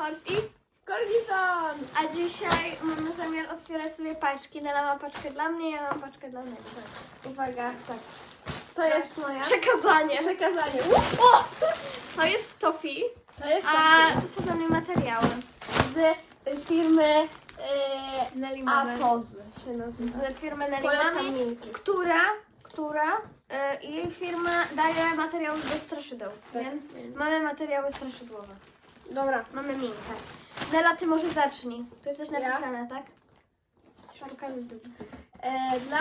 Horse i... Korniszon! A dzisiaj mamy zamiar otwierać sobie paczki. Nela ma paczkę dla mnie, ja mam paczkę dla Neli. Uwaga, tak. To jest moja. Przekazanie. Przekazanie. O! To jest Tofi, To jest a to są dla mnie materiały. z y, firmy y, Neli mamy. Apoz się nazywa. Z firmy Neli Polecam mamy, Milki. która, która y, jej firma daje materiały do straszydeł, Tak, więc więc- mamy materiały straszydłowe. Dobra. Mamy minkę. Nela, ty może zacznij. Tu jest coś napisane, tak? Pokazać do widzów. E, dla,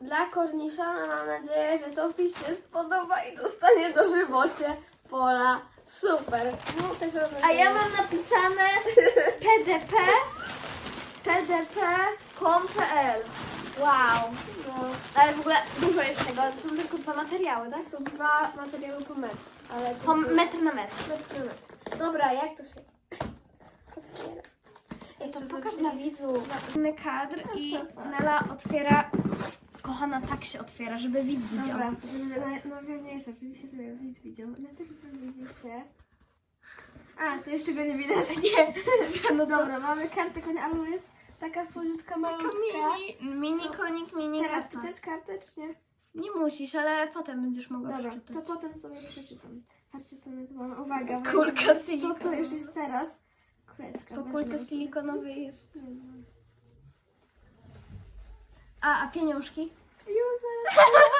dla Korniszona mam nadzieję, że to wpis się spodoba i dostanie do żywocie pola. Super. No, też mam A nadzieję. ja mam napisane pdp pdp.com.pl Wow. No, Ale w ogóle dużo jest tego, to są tylko dwa materiały, tak? są dwa materiały po metr. Ale to Po są... metr na metr. metr na metr. Dobra, jak to się otwiera? To trzeba pokaż dla widzów. Mamy kadr i Nela otwiera. Kochana, tak się otwiera, żeby widz widział. Dobra, żeby na, najważniejsze, oczywiście, żeby widz widział. Najpierw widzicie. A, to jeszcze go nie widać. Nie, No dobra, mamy kartę konia, ale jest taka słodziutka malutka. mini, mini konik, mini Teraz karta. czytać kartę, czy nie? Nie musisz, ale potem będziesz mogła Dobra, przeczytać. to potem sobie przeczytam. Patrzcie, co my tu mamy. Uwaga. Kulka To, to silikonowa. już jest teraz. Kuleczka. Po kulce silikonowej jest. Nie, no. A, a pieniążki? Już zaraz.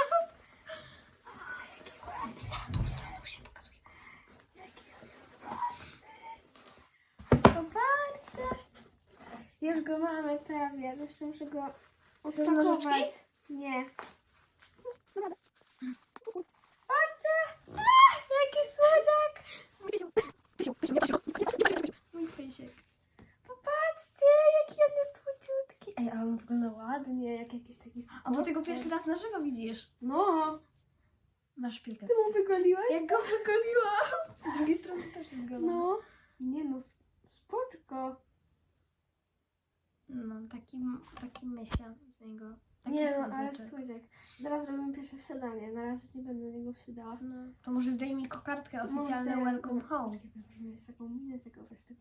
Już go mamy prawie. Jeszcze muszę go odpakować. Nie. Patrzcie! A, Jaki słodziak! Mój pysiek. Popatrzcie, jaki on jest słodziutki. Ej, ale on wygląda ładnie, jak jakiś taki A bo ty go spotkać. pierwszy raz na żywo widzisz. No, Masz szpilkę. ty mu wygoliłaś? Jak go wygoliłam. Z drugiej strony też jest gola. No. Nie no, sp- spoczko. No, taki, taki myśla z niego. Taki Nie no, ale słodziaczek. słodziak. Zaraz robimy pierwsze wsiadanie. Na razie nie będę na niego wsiadała. No, to może zdejmij kokardkę oficjalne zdejmę. Welcome Home. Czekaj, Mieć taką minę tego, weź tego.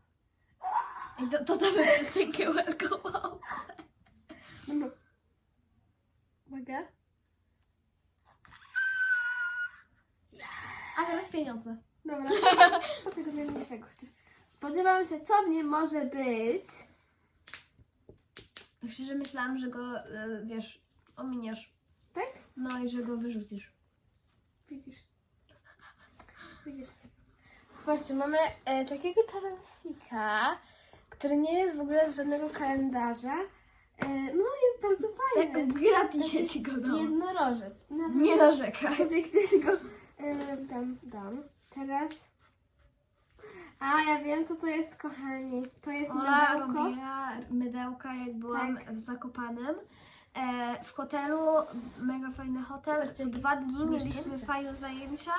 I do, dodamy piosenkę Welcome Home. Dobra. Uwaga. A teraz pieniądze. Dobra. Do tego najmniejszego. Spodziewam się, co w nim może być. Szczerze myślałam, że go, e, wiesz, ominiesz. Tak? No i że go wyrzucisz. Widzisz. Widzisz. Patrzcie, mamy e, takiego czarnosika, który nie jest w ogóle z żadnego kalendarza. E, no, jest bardzo fajny. Tak, gratisie ci go dam. Jednorożec. Nawet Nie narzekaj. sobie gdzieś go e, dam, dam. Teraz. A, ja wiem, co to jest, kochani. To jest Ola mydełko. robiła mydełka, jak byłam Tak. w Zakopanem. E, w hotelu, mega fajny hotel. Co dwa dni mieliśmy fajne zajęcia.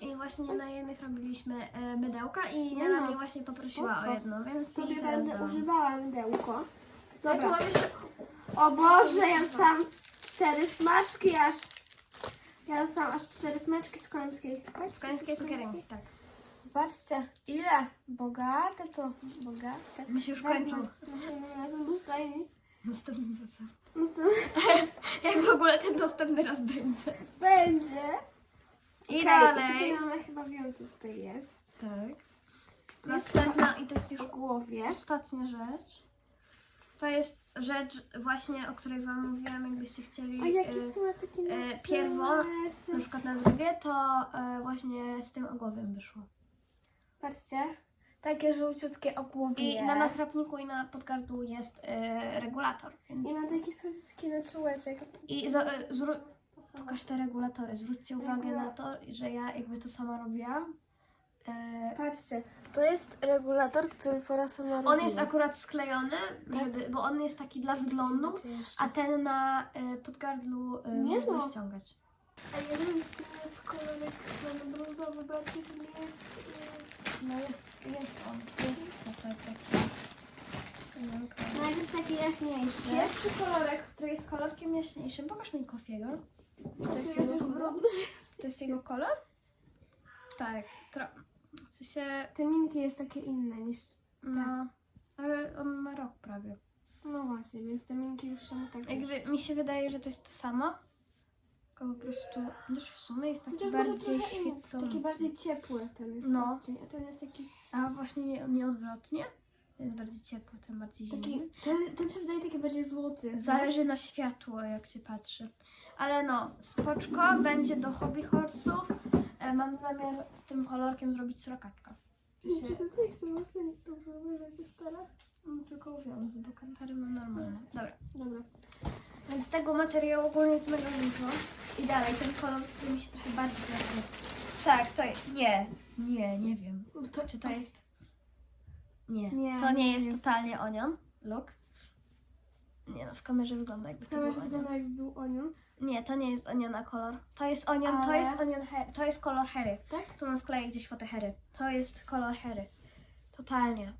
I właśnie na jednych robiliśmy e, mydełka i Nie Nela no, mnie właśnie poprosiła spoko. o jedno, więc Sobie jej teraz będę dałam. używała mydełko. Ja tu Dobra. mam jeszcze... O Boże, ja dostałam cztery smaczki aż. Ja dostałam aż cztery smaczki z końskiej. Tak? W końskiej cukierki, tak. Patrzcie, ile bogate to, bogate. Mi się już kończą. następnym razem dostaję. Następny raz. Następnym Jak w ogóle ten następny raz będzie. będzie. I dalej. Tutaj mamy chyba wiem, co tutaj jest. Tak. Następna i to jest już O głowie. ostatnia rzecz. To jest rzecz właśnie, o której Wam mówiłam, jakbyście chcieli A jaki e, słodki e, nasz pierwo, na przykład na drugie, to e, właśnie z tym ogłowiem wyszło. Patrzcie, takie żółciutkie ogłowie. I na nachrapniku i na podgardłu jest e, regulator, więc... I ma taki słodziutki naczółeczek. I za, e, zró... pokaż te regulatory. Zwróćcie uwagę Regula- na to, że ja jakby to sama robiłam. E, Patrzcie, to jest regulator, który po raz sama on jest akurat sklejony, żeby, bo on jest taki dla wyglądu, A a ten na e, podgardlu e, Nie można no. ściągać. A ja wiem, że to jest kolorek ten brązowy, bardziej to nie jest... y, No jest, jest on. Jest tutaj taki. Najpierw taki jaśniejszy. Pierwszy kolorek, który jest kolorkiem jaśniejszym. Pokaż mi Kofiego. To jest, jest jego już kolor? brudny. To jest jego kolor? Tak. Tro... W sensie... Te minki jest takie inne niż... No, ale on ma rok prawie. No właśnie, więc te minki już są tak... Jakby mi się wydaje, że to jest to samo. Tylko po prostu, też w sumie jest taki Chociaż może bardziej trochę inny, świecący. Taki bardziej ciepły ten jest No. odcień, a ten jest taki... A właśnie nie, nie odwrotnie? Jest bardziej ciepły, ten bardziej zimny. taki ten, ten się wydaje taki bardziej złoty. Zależy na światło, jak się patrzy. Ale no, spoczko będzie do hobby horse'ów. E, mam zamiar z tym kolorkiem zrobić srokaczka. Czy się, to coś, to ten problem, że się stara? mm, tylko uwiązy, bo kantary mam normalne. Dobra. Dobra. Więc tego materiału ogólnie jest mega dużo. I dalej, ten kolor, który mi się trochę bardziej kojarzy. Tak, to jest... Nie, nie, nie wiem. To, Czy to jest... Nie, Nie, to nie jest, jest. totalnie onion look. Nie no, w kamerze wygląda jakby to to był onion. wygląda jakby był onion, Nie, to nie jest oniona kolor. To jest onion, to Ale- jest onion, he- to jest kolor hery. tak? Tu mam wkleję gdzieś fotę hery. To jest kolor hery. Totalnie.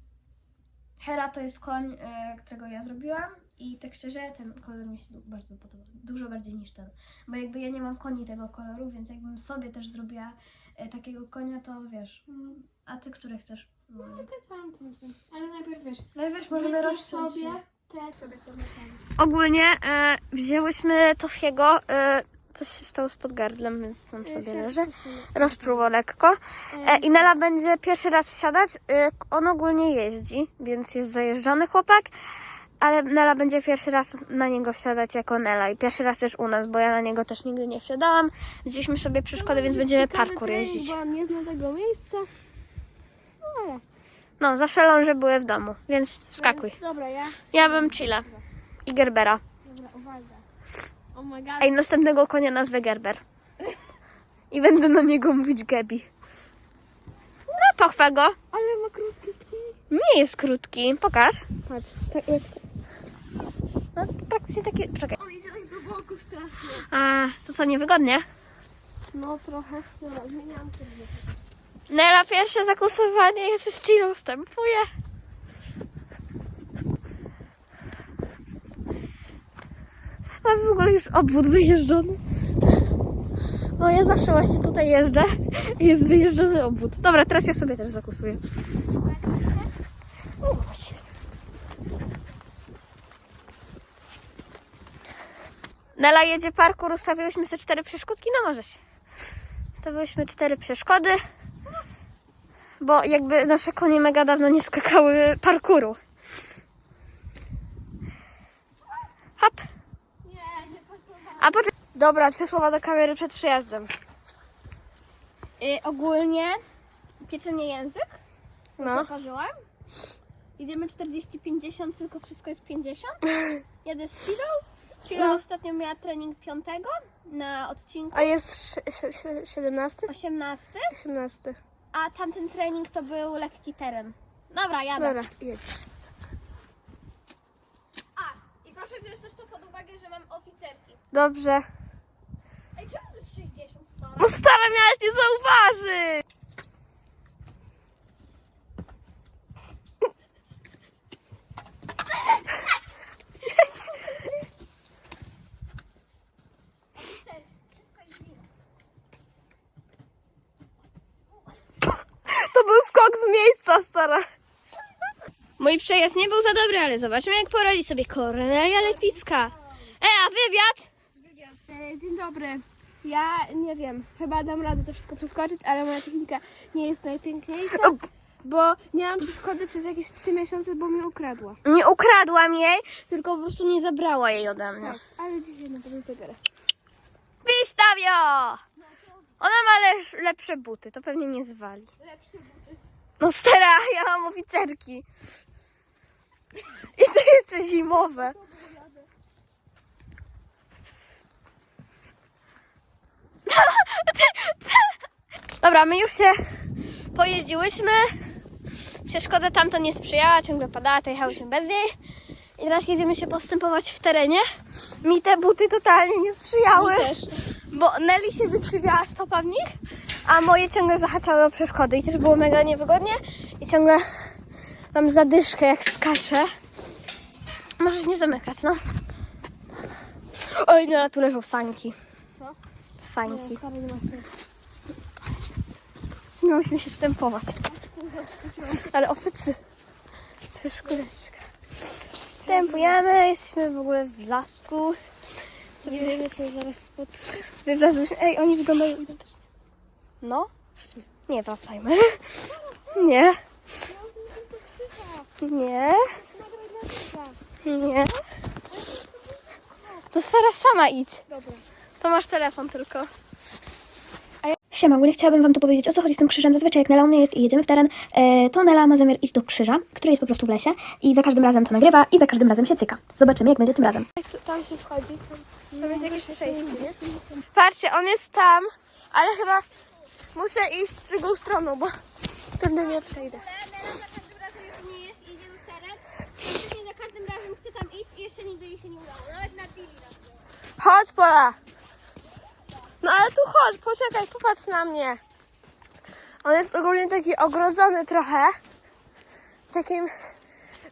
Hera to jest koń, y, którego ja zrobiłam i tak szczerze ten kolor mi się bardzo podoba. Dużo bardziej niż ten. Bo jakby ja nie mam koni tego koloru, więc jakbym sobie też zrobiła y, takiego konia, to wiesz. Mm, A ty który chcesz? No, mam to myślę. Ale najpierw wiesz, No i wiesz, możemy rozciąć sobie, się. te sobie sobie tam. Ogólnie e, wzięłyśmy Tofiego. E, coś się stało z podgardlem, więc tam E, sobie leży. Rozpruło lekko. E, I Nela będzie pierwszy raz wsiadać. E, on ogólnie jeździ, więc jest zajeżdżony chłopak. Ale Nela będzie pierwszy raz na niego wsiadać jako Nela. I pierwszy raz też u nas, bo ja na niego też nigdy nie wsiadałam. Widzieliśmy sobie przeszkody, więc będziemy parkour jeździć. Bo on nie zna tego miejsca. No ale. No, zawsze ląże były w domu, więc wskakuj. Więc, dobra, ja. Ja bym chilla. I Gerbera. Dobra, uwaga. Oh my god. A i następnego konia nazwę Gerber. I będę na niego mówić Gebi. No, pochwal go. Ale ma krótkie kij. Nie jest krótki. Pokaż. Patrz, tak jest. No, praktycznie takie... Czekaj. On idzie tak do boku strasznie. A, to co, niewygodnie? No trochę. Dobra, zmieniam kierunek. Nela, pierwsze zakusowanie jest z Chino ustępuje. Mam w ogóle już obwód wyjeżdżony. No ja zawsze właśnie tutaj jeżdżę i jest wyjeżdżony obwód. Dobra, teraz ja sobie też zakusuję. O, właśnie. Nela jedzie parkour, ustawiłyśmy sobie cztery przeszkódki, no może się. Ustawiłyśmy cztery przeszkody, bo jakby nasze konie mega dawno nie skakały parkouru. Hop. Nie, nie pasowało. A potem... Dobra, trzy słowa do kamery przed przyjazdem. Y, ogólnie piecze mnie język, No. zaparzyłam. Idziemy 40-50, tylko wszystko jest 50. Jadę z. Chila No. ostatnio miała trening 5 na odcinku A jest sz- sz- sz- 17? 18, 18. a tamten trening to był lekki teren. Dobra, jadę. Dobra, jedziesz. A, i proszę wziąć też to pod uwagę, że mam oficerki. Dobrze. Ej, czemu to jest 60 stara? No stara miałaś nie zauważyć! Wszystko jest wino. To był skok z miejsca, stara. Mój przejazd nie był za dobry, ale zobaczmy jak poradzi sobie Kornelia Lepicka. E, a wywiad? E, Dzień dobry. Ja nie wiem, chyba dam radę to wszystko przeskoczyć, ale moja technika nie jest najpiękniejsza, bo miałam przeszkody przez jakieś 3 miesiące, bo mi ukradła. Nie ukradłam jej, tylko po prostu nie zabrała jej ode mnie. Tak, ale dzisiaj na pewno zabiorę. Wystawio! Ona ma le- lepsze buty, to pewnie nie zwali. Lepszy buty. No stara, ja mam oficerki. I to jeszcze zimowe. Dobra, my już się pojeździłyśmy. Przeszkoda tamto nie sprzyjała, ciągle padała, to jechałyśmy bez niej. I teraz jedziemy się postępować w terenie. Mi te buty totalnie nie sprzyjały. Mi też. Bo Nelly się wykrzywiała stopa w nich, a moje ciągle zahaczały o przeszkody i też było mega niewygodnie i ciągle mam zadyszkę jak skaczę. Możesz nie zamykać, no. Oj, no tu leżą sanki. Co? Sanki. No musimy się stępować. Ale oficy. To szkółeczka. Wstępujemy, jesteśmy w ogóle w blasku. Sobie będziemy sobie zaraz spotkać. Sobie. Ej, oni wyglądają identycznie. No? Chodźmy. Nie, wracajmy. Nie. Nie. Nie. To Sara sama idź. Dobra. To masz telefon tylko. Siema, ogólnie chciałabym wam tu powiedzieć, o co chodzi z tym krzyżem. Zazwyczaj jak Nela u mnie jest i jedziemy w teren, e, to Nela ma zamiar iść do krzyża, który jest po prostu w lesie i za każdym razem to nagrywa i za każdym razem się cyka. Zobaczymy, jak będzie tym razem. Jak tam się wchodzi? Tam, tam jest jakieś przejście, nie? Patrzcie, on jest tam, ale chyba muszę iść z drugą stroną, bo tędy nie przejdę. Nela za każdym razem jak nie jest i idziemy w teren, to za każdym razem chce tam iść i jeszcze nigdy jej się nie udało. Nawet na Billy raz było. Chodź, Pola! No ale tu chodź, poczekaj, popatrz na mnie. On jest ogólnie taki ogrodzony trochę. Takim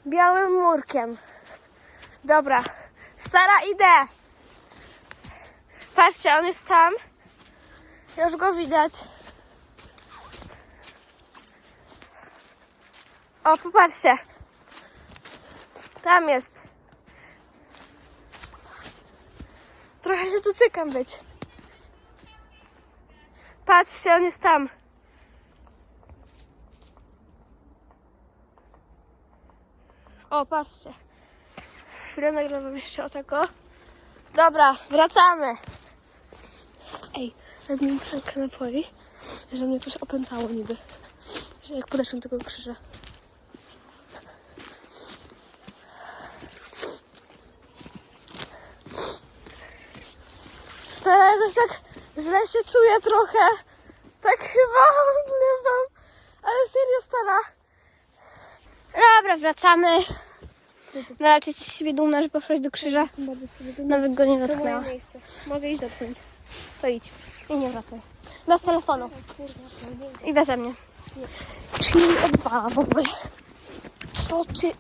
białym murkiem. Dobra, stara idę. Patrzcie, on jest tam. Już go widać. O, popatrzcie. Tam jest. Się tu cykam być. Patrzcie, on jest tam. O, patrzcie. Chwilę nagrywam jeszcze o tego. Dobra, wracamy. Ej, robimy prankę na folii, że mnie coś opętało niby. Że jak podeszłam tego krzyża. Stara jakoś tak źle się czuję trochę. Tak chyba odlewam. Ale serio stara. Dobra, wracamy. Nela, czy jesteś siebie dumna, że poszłaś do krzyża? Nawet go nie To moje dotknęła. miejsce. Mogę iść dotknąć. To idź. I nie wracaj. Bez telefonu. I beze mnie. Czyli odwala w ogóle. Co ty...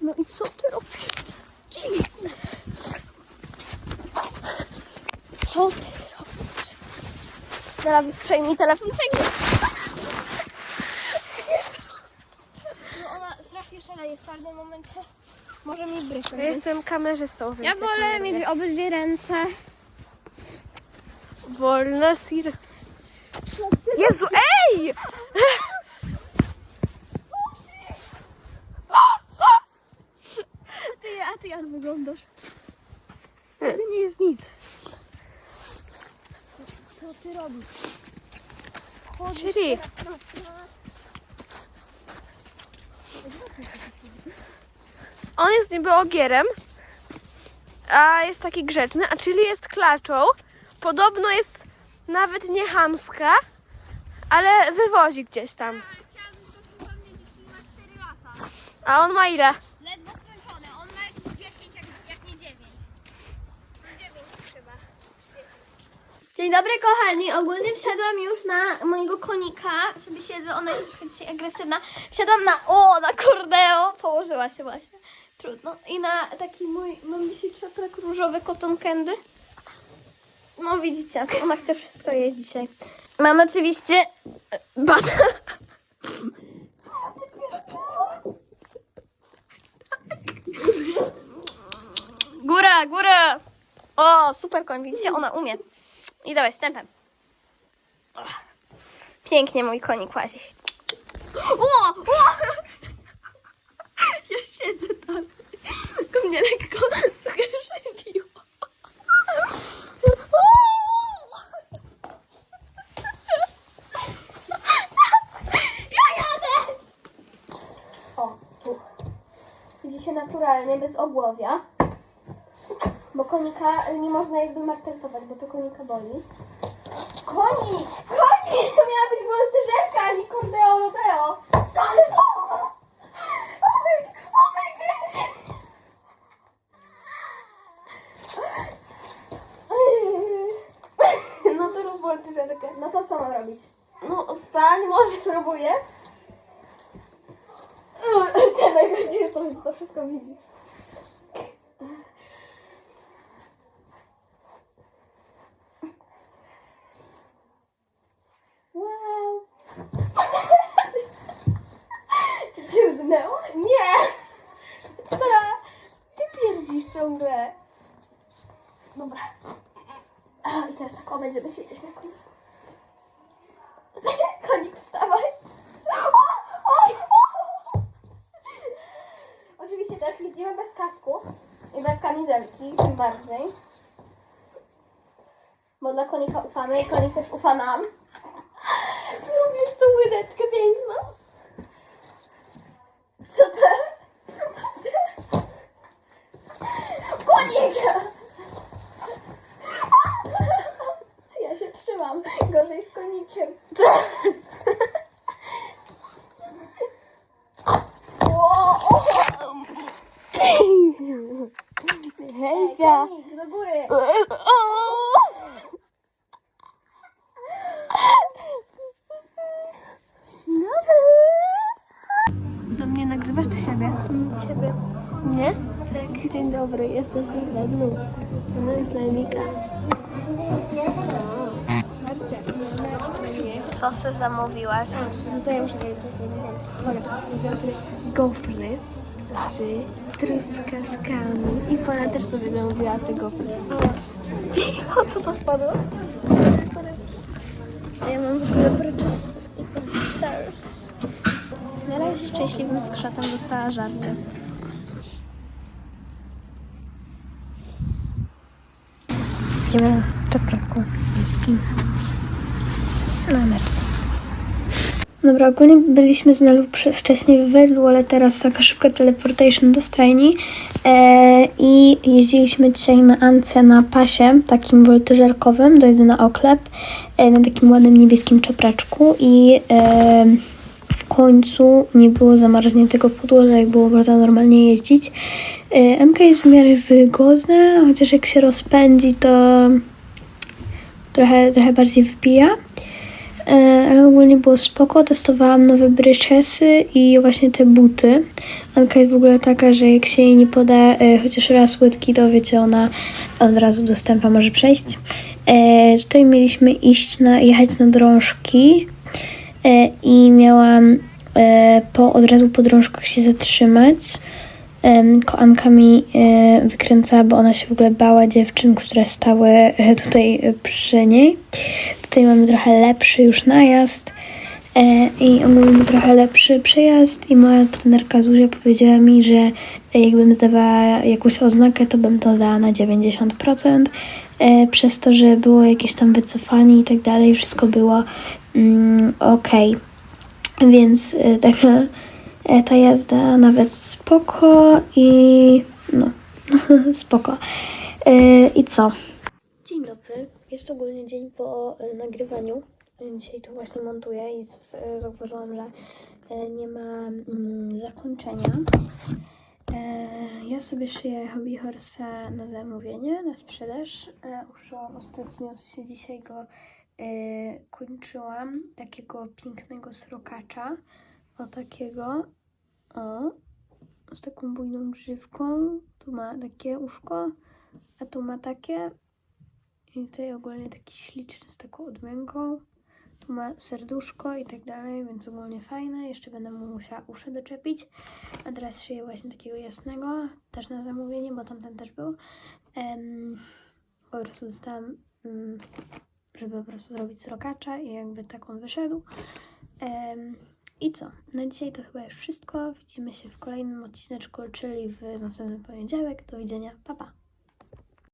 No i co ty robisz? Czyli... Co ty robisz? Teraz przejmij telefon. Przejmij. No ona strasznie szaleje w każdym momencie. Może mi brykać. Ja jestem kamerzystą, więc Ja wolę mieć obydwie ręce. Wolno, Sir. Jezu, ej! A ty, a ty jak wyglądasz? To nie jest nic. Czyli on jest niby ogierem, a jest taki grzeczny, a czyli jest klaczą. Podobno jest nawet nie chamska, ale wywozi gdzieś tam. Chciałabym go przypomnieć, jeśli ma 4 lata. A on ma ile? Ledwo skończony. On ma jakieś 10, jak, jak nie 9. 9 chyba. Dzień dobry kochani, ogólnie wsiadłam już na mojego konika, sobie siedzę, ona jest dzisiaj agresywna. Wsiadłam na, o, na kordeo, położyła się właśnie, trudno. I na taki mój, mam dzisiaj czaprak różowy cotton candy. No widzicie, ona chce wszystko jeść dzisiaj. Mam oczywiście e, bana. Góra, góra! O, super koń, widzicie, ona umie. I dawaj, stępem. Pięknie mój konik łazi. O! o! Ja siedzę dalej. Tylko mnie lekko skrzywiło. Ja jadę! O, tu. Widzicie, naturalnie, bez obłowia. Bo konika nie można jakby maltretować, bo to konika boli. Koni! Koni! To miała być woltyżerka, a nie kordeo rodeo. No to rób woltyżerkę. No to co mam robić? No stań, może spróbuję. Ten najbardziej jest to, że to wszystko widzi. Ty? Nie! Stara, ty pierdzisz ciągle. Dobra. A, I teraz tak, o, będziemy siedzieć na koniu. Konik, wstawaj. O, o, o. Oczywiście też jeździmy bez kasku i bez kamizelki, tym bardziej. Bo dla konika ufamy i konik też ufa nam. Co to? Konik! Ja się trzymam. Gorzej z konikiem. Hejka! Konik, do góry! Do mnie nagrywasz czy siebie? Ciebie. Nie? Tak. Dzień dobry, jesteśmy we dnu. Co se zamówiłaś? No to ja muszę wiedzieć, co gofry z truskawkami. I pana też sobie zamówiła te gofry. O, co to spadło? A ja mam w ogóle bryczes i. Nela jest szczęśliwym skrzatem, dostała żarcie. Idziemy na czepraku. Jest na nerce. Dobra, ogólnie byliśmy z Nelu wcześniej w Wedlu, ale teraz taka szybka teleportation do stajni e, i jeździliśmy dzisiaj na Ance na pasie, takim woltyżerkowym, dojdę na oklep, e, na takim ładnym niebieskim czepraczku i e, w końcu nie było zamarzniętego podłoża, jak było można normalnie jeździć. E, Anka jest w miarę wygodna, chociaż jak się rozpędzi, to trochę, trochę bardziej wbija. E, ale ogólnie było spoko. Testowałam nowe bryczesy i właśnie te buty. Anka jest w ogóle taka, że jak się jej nie poda e, chociaż raz łydki, to wiecie, ona od razu dostępa może przejść. Tutaj mieliśmy iść na, jechać na drążki i miałam po, od razu po drążkach się zatrzymać. Em, Koanka mi e, wykręcała, bo ona się w ogóle bała dziewczyn, które stały e, tutaj e, przy niej. Tutaj mamy trochę lepszy już najazd i ogólnie trochę lepszy przejazd i moja trenerka Zuzia powiedziała mi, że jakbym zdawała jakąś oznakę, to bym to dała na 90%, e, przez to, że było jakieś tam wycofanie i tak dalej, wszystko było mm, okej. Więc taka ta jazda nawet spoko i no, spoko. E, I co? Dzień dobry. Jest ogólnie dzień po e, nagrywaniu. E, Dzisiaj to właśnie montuję i e, zauważyłam, że e, nie ma mm, zakończenia. E, ja sobie szyję hobby horse na zamówienie, na sprzedaż. E, uszyłam ostatnio, się dzisiaj go e, kończyłam, takiego pięknego srokacza. O takiego, o, z taką bujną grzywką. Tu ma takie uszko, a tu ma takie. I tutaj ogólnie taki śliczny z taką odmianką. Tu ma serduszko i tak dalej, więc ogólnie fajne. Jeszcze będę mu musiała uszy doczepić. A teraz szyję właśnie takiego jasnego, też na zamówienie, bo tamten też był. Em, po prostu zostałam, mm, żeby po prostu zrobić srokacza i jakby tak on wyszedł. Em, I co? Na dzisiaj to chyba już wszystko. Widzimy się w kolejnym odcineczku, czyli w następny poniedziałek. Do widzenia. Pa, pa.